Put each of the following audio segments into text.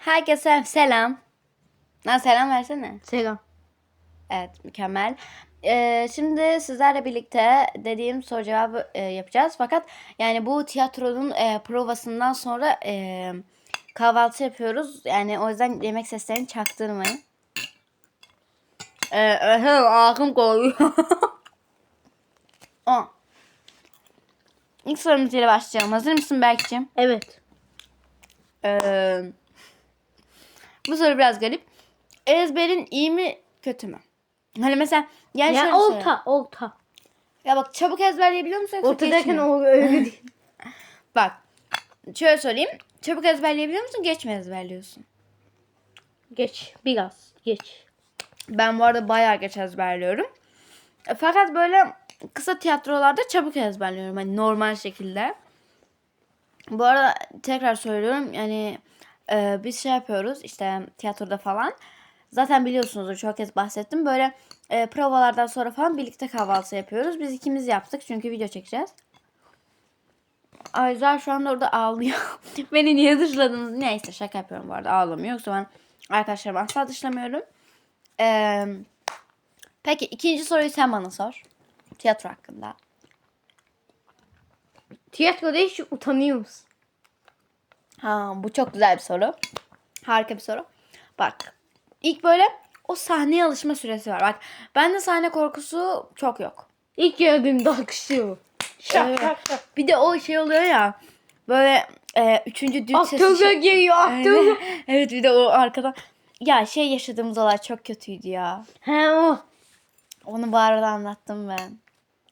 Herkese selam. Lan selam versene. Selam. Evet mükemmel. Ee, şimdi sizlerle birlikte dediğim soru cevabı e, yapacağız. Fakat yani bu tiyatronun e, provasından sonra e, kahvaltı yapıyoruz. Yani o yüzden yemek seslerini çaktırmayın. Ee, ağzım koyuyor. İlk sorumuz ile başlayalım. Hazır mısın Berk'ciğim? Evet. Ee, bu soru biraz garip. Ezberin iyi mi kötü mü? Hani mesela yani Ya şöyle söyleyeyim. olta, olta. Ya bak çabuk ezberleyebiliyor musun yoksa geç mi? o öyle değil. Bak şöyle söyleyeyim. Çabuk ezberleyebiliyor musun geç mi ezberliyorsun? Geç, biraz, geç. Ben bu arada bayağı geç ezberliyorum. E, Fakat böyle kısa tiyatrolarda çabuk ezberliyorum. Hani normal şekilde. Bu arada tekrar söylüyorum. Yani e, biz şey yapıyoruz işte tiyatroda falan. Zaten biliyorsunuzdur çok kez bahsettim. Böyle e, provalardan sonra falan birlikte kahvaltı yapıyoruz. Biz ikimiz yaptık çünkü video çekeceğiz. Ayzer şu anda orada ağlıyor. Beni niye dışladınız? Neyse şaka yapıyorum bu arada ağlamıyor. Yoksa ben arkadaşlarımı asla dışlamıyorum. Ee, peki ikinci soruyu sen bana sor. Tiyatro hakkında. Tiyatroda hiç utanıyor musun? Ha, bu çok güzel bir soru. Harika bir soru. Bak ilk böyle o sahneye alışma süresi var. Bak bende sahne korkusu çok yok. İlk gördüğümde alkışlıyor. Şak Evet. şak şak. Bir de o şey oluyor ya böyle e, üçüncü düt sesi. Aktörler geliyor, aktör. Aynen. evet bir de o arkadan. Ya şey yaşadığımız olay çok kötüydü ya. He o. Onu bu arada anlattım ben.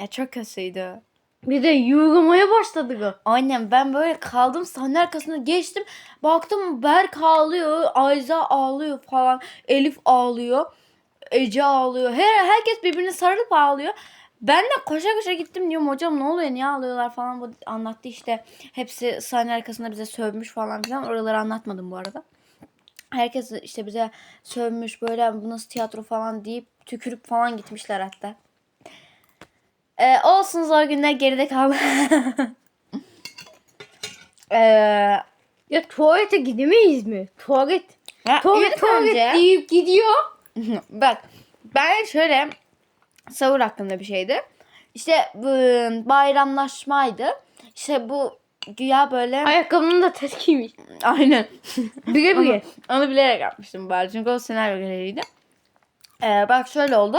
Ya çok kötüydü. Bir de yürümeye başladık o. Aynen ben böyle kaldım sahne arkasına geçtim. Baktım Berk ağlıyor, Ayza ağlıyor falan. Elif ağlıyor. Ece ağlıyor. Her, herkes birbirine sarılıp ağlıyor. Ben de koşa koşa gittim diyorum hocam ne oluyor niye ağlıyorlar falan bu anlattı işte. Hepsi sahne arkasında bize sövmüş falan filan. Oraları anlatmadım bu arada. Herkes işte bize sövmüş böyle bu nasıl tiyatro falan deyip tükürüp falan gitmişler hatta. Ee, olsun zor günler geride kaldı. ee, Ya tuvalete gidemeyiz mi? Tuvalet. ya Tuvalet, ilk tuvalet önce- deyip gidiyor. Bak ben şöyle savur hakkında bir şeydi. İşte bu bayramlaşmaydı. İşte bu güya böyle Ayakkabının da ters giymiş. aynen. Bire onu, bire. onu bilerek yapmıştım bari çünkü o senaryo göreviydi. Ee, bak şöyle oldu.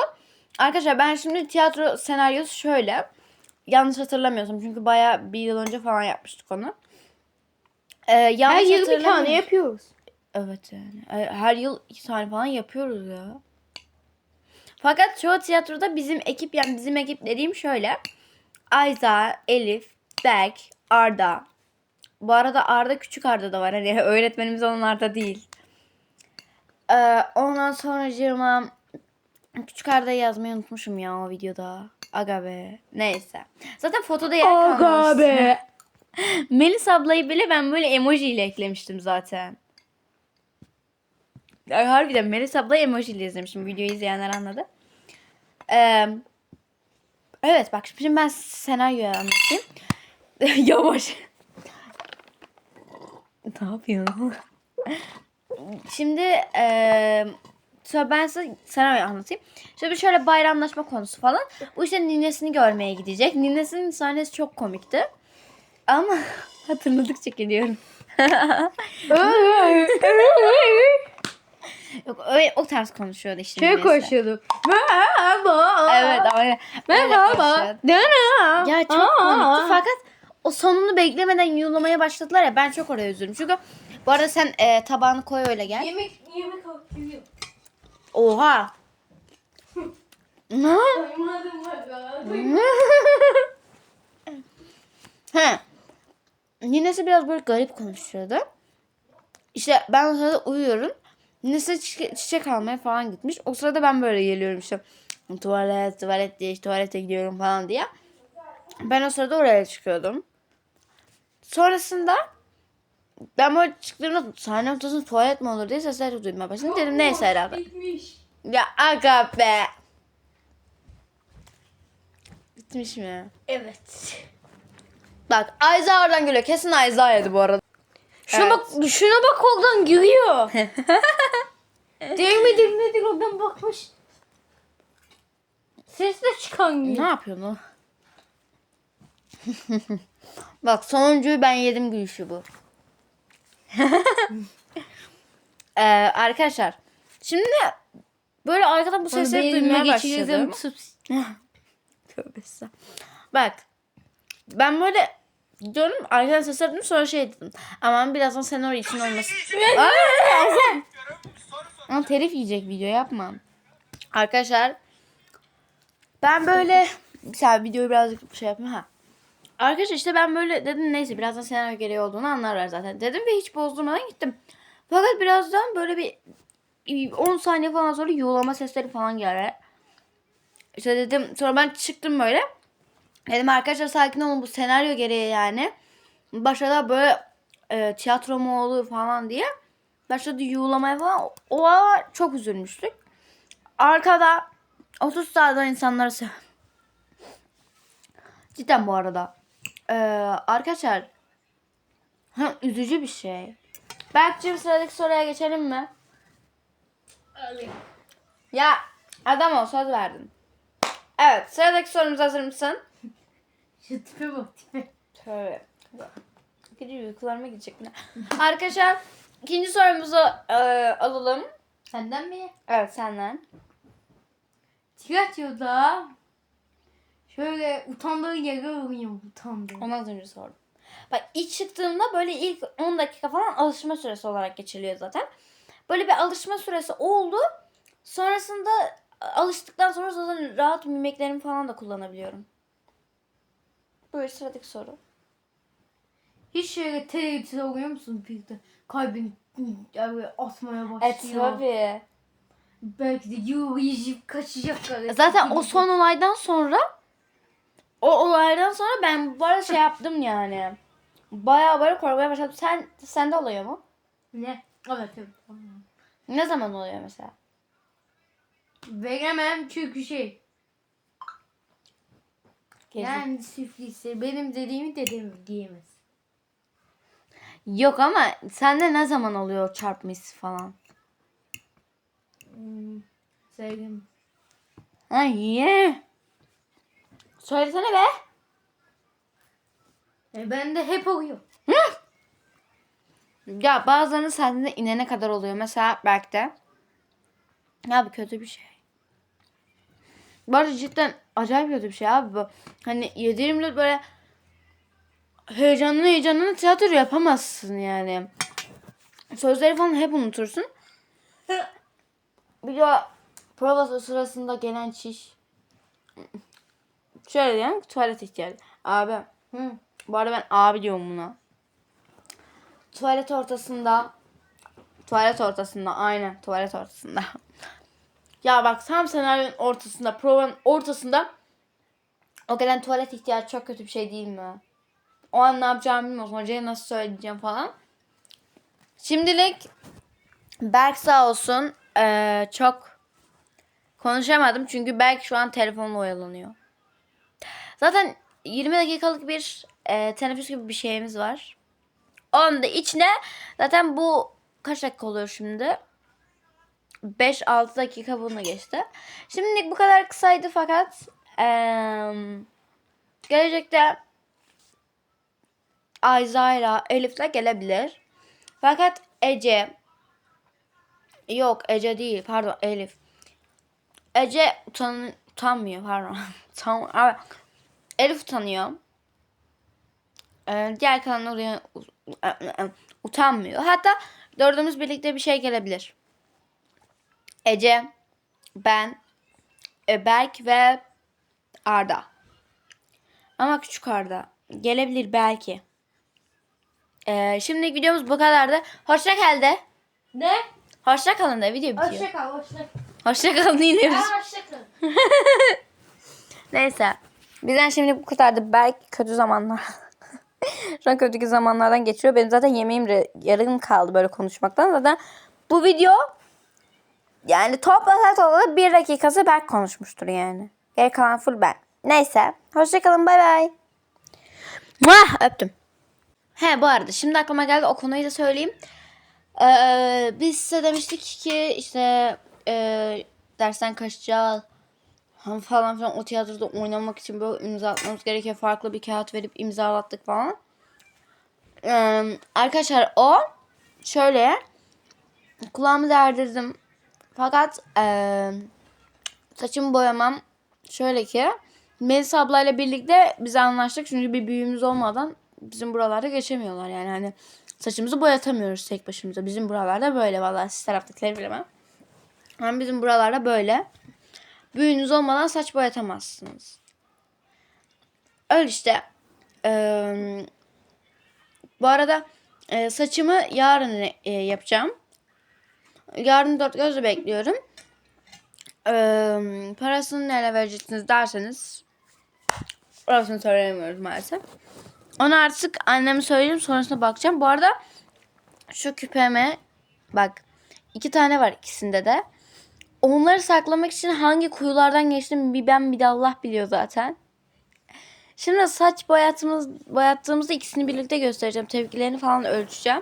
Arkadaşlar ben şimdi tiyatro senaryosu şöyle. Yanlış hatırlamıyorsam çünkü bayağı bir yıl önce falan yapmıştık onu. Ee, Her yanlış yıl bir tane hatırlamıyorum. yapıyoruz. Evet yani. E, Her yıl iki tane falan yapıyoruz ya. Fakat çoğu tiyatroda bizim ekip yani bizim ekip dediğim şöyle. Ayza, Elif, Berk, Arda. Bu arada Arda küçük Arda da var. Hani öğretmenimiz olan Arda değil. Ee, ondan sonra cırma küçük Arda'yı yazmayı unutmuşum ya o videoda. Aga be. Neyse. Zaten fotoda yer kalmamış. Aga be. Melis ablayı bile ben böyle emoji ile eklemiştim zaten. Ay, harbiden Melis ablayı emoji ile izlemişim. Videoyu izleyenler anladı. Ee, evet bak şimdi ben senaryoyu anlatayım. Yavaş. ne yapıyorsun? şimdi eee sonra ben size senaryoyu anlatayım. Şimdi şöyle bayramlaşma konusu falan. Bu işte ninesini görmeye gidecek. Ninesinin sahnesi çok komikti. Ama hatırladıkça geliyorum. Yok öyle o tarz konuşuyordu işte. Şey ninesi. koşuyordu. Merhaba. Evet ama öyle Merhaba. konuşuyordu. Dana. Ya çok komikti fakat o sonunu beklemeden yuğlamaya başladılar ya ben çok oraya üzüldüm. Çünkü bu arada sen e, tabağını koy öyle gel. Yemek yemek. Oha. Ne? Doymadım. He. Ninesi biraz böyle garip konuşuyordu. İşte ben o sırada uyuyorum. Ninesi çiçek, çiçek almaya falan gitmiş. O sırada ben böyle geliyorum işte. Tuvalet, tuvalet diye, tuvalete gidiyorum falan diye. Ben o sırada oraya çıkıyordum. Sonrasında ben böyle çıktığımda sahne ortasında tuvalet mi olur diye sesler duymaya başladım. Dedim neyse herhalde. Bitmiş. Ya aga be. Bitmiş mi? Evet. Bak Ayza oradan geliyor. Kesin Ayza yedi bu arada. Şuna Evet. bak, şuna bak oradan giriyor. Değmedi değmedi oradan bakmış. Ses de çıkan Ne gibi. yapıyorsun o? Bak sonuncuyu ben yedim gülüşü bu. Ee, arkadaşlar şimdi böyle arkadan bu sesleri duymaya başladım. Tövbe. Bak ben böyle diyorum arkadan sesler duydum sonra şey dedim. Aman birazdan senaryo için olmasın. Aa. Ama telif yiyecek video yapma. Arkadaşlar ben böyle mesela videoyu birazcık şey yapayım ha. Arkadaşlar işte ben böyle dedim neyse birazdan senaryo gereği olduğunu anlarlar zaten dedim ve hiç bozdurmadan gittim. Fakat birazdan böyle bir 10 saniye falan sonra yuğlama sesleri falan geldi. İşte dedim sonra ben çıktım böyle. Dedim arkadaşlar sakin olun bu senaryo gereği yani. Başladı böyle e, tiyatro mu olur falan diye. Başladı yuğlamaya falan. O çok üzülmüştük. Arkada 30 sağdan insanları sev. Cidden bu arada. Ee, arkadaşlar ha, üzücü bir şey. Berk'cim sıradaki soruya geçelim mi? Ya adam ol söz verdin. Evet sıradaki sorumuza hazır mısın? Şu tipe bak tipe. Tövbe. Gidiyor uykularıma gidecek ne? Arkadaşlar ikinci sorumuzu e, alalım. Senden mi? Evet senden. Tiyatroda şöyle utandığı yere vuruyor utandı. Onu az önce sordum. Bak ilk çıktığımda böyle ilk 10 dakika falan alışma süresi olarak geçiliyor zaten. Böyle bir alışma süresi oldu. Sonrasında alıştıktan sonra zaten rahat mimeklerimi falan da kullanabiliyorum. Buyur sıradaki soru. Hiç şöyle televizyon oluyor musun bir de kalbin yani atmaya E başlıyor. tabii. Belki de yürüyecek kaçacak kadar. Zaten o son olaydan sonra o olaydan sonra ben bu arada şey yaptım yani. Bayağı böyle korkmaya başladım. Sen sende oluyor mu? Ne? Evet evet. Ne zaman oluyor mesela? Veremem çünkü şey. Gezi. Yani sürprizse benim dediğimi dedim diyemez. Yok ama sende ne zaman oluyor hissi falan? Hmm, sevgim. Ha ye. Söylesene be. E ben de hep oluyor. Ya bazılarının sende inene kadar oluyor. Mesela belki de. Ya bu kötü bir şey. Bu arada cidden acayip kötü bir şey abi bu. Hani 7 böyle heyecanlı heyecanlı tiyatro yapamazsın yani. Sözleri falan hep unutursun. Bir de provası sırasında gelen çiş. Şöyle diyelim tuvalet ihtiyacı. Abi. Hı. Bu arada ben abi diyorum buna. Tuvalet ortasında. Tuvalet ortasında aynen tuvalet ortasında. ya bak tam senaryonun ortasında provanın ortasında o gelen tuvalet ihtiyacı çok kötü bir şey değil mi? O an ne yapacağımı bilmiyorum. Hocaya nasıl söyleyeceğim falan. Şimdilik Berk sağ olsun eee, çok konuşamadım. Çünkü Berk şu an telefonla oyalanıyor. Zaten 20 dakikalık bir e, teneffüs gibi bir şeyimiz var. Onun da içine zaten bu kaç dakika oluyor şimdi? 5-6 dakika bunu geçti. Şimdilik bu kadar kısaydı fakat eee, gelecekte Ayza'yla Elif'le gelebilir. Fakat Ece yok Ece değil pardon Elif. Ece utan, utanmıyor pardon. abi. Elif utanıyor. Ee, diğer kalanlar uyan- u- utanmıyor. Hatta dördümüz birlikte bir şey gelebilir. Ece, ben, e, Berk ve Arda. Ama küçük Arda. Gelebilir belki. Ee, şimdi videomuz bu kadardı. Hoşça kal de. Ne? Hoşça kalın da video bitiyor. Hoşça kal hoşça kal. Hoşça kalın yine biz. Hoşça kal. Neyse. Bizden şimdi bu kadardı. Belki kötü zamanlar. Şu an kötü zamanlardan geçiyor. Benim zaten yemeğim yarım kaldı böyle konuşmaktan. Zaten bu video yani toplasak toplasak bir dakikası Berk konuşmuştur yani. Geri kalan full ben. Neyse. Hoşçakalın. Bay bay. Muah, Öptüm. He bu arada şimdi aklıma geldi o konuyu da söyleyeyim. Ee, biz size demiştik ki işte e, dersten kaçacağız falan filan o tiyatroda oynamak için böyle imza atmamız gerekiyor. Farklı bir kağıt verip imzalattık falan. Ee, arkadaşlar o şöyle kulağımı derdirdim. Fakat e, saçımı boyamam şöyle ki Melis ablayla birlikte biz anlaştık çünkü bir büyüğümüz olmadan bizim buralarda geçemiyorlar yani hani saçımızı boyatamıyoruz tek başımıza. Bizim buralarda böyle vallahi siz taraftakileri bilemem. Ama bizim buralarda böyle. Büyüğünüz olmadan saç boyatamazsınız. Öyle işte. Ee, bu arada e, saçımı yarın e, yapacağım. Yarın dört gözle bekliyorum. Ee, parasını neyle vereceksiniz derseniz orasını söyleyemiyoruz maalesef. Onu artık anneme söyleyeyim sonrasında bakacağım. Bu arada şu küpeme bak iki tane var ikisinde de. Onları saklamak için hangi kuyulardan geçtim bir ben bir de Allah biliyor zaten. Şimdi saç boyatımız, boyattığımızda ikisini birlikte göstereceğim. Tepkilerini falan ölçeceğim.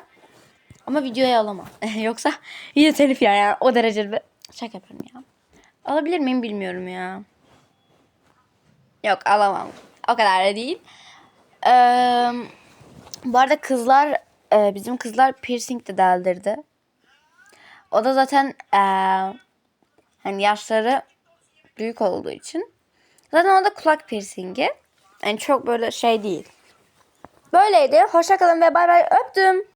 Ama videoya alamam. Yoksa video telif yer yani o derece bir şaka yapıyorum ya. Alabilir miyim bilmiyorum ya. Yok alamam. O kadar da değil. Ee, bu arada kızlar bizim kızlar piercing de deldirdi. O da zaten e, hani yaşları büyük olduğu için. Zaten o da kulak piercingi. Yani çok böyle şey değil. Böyleydi. Hoşça kalın ve bay bay öptüm.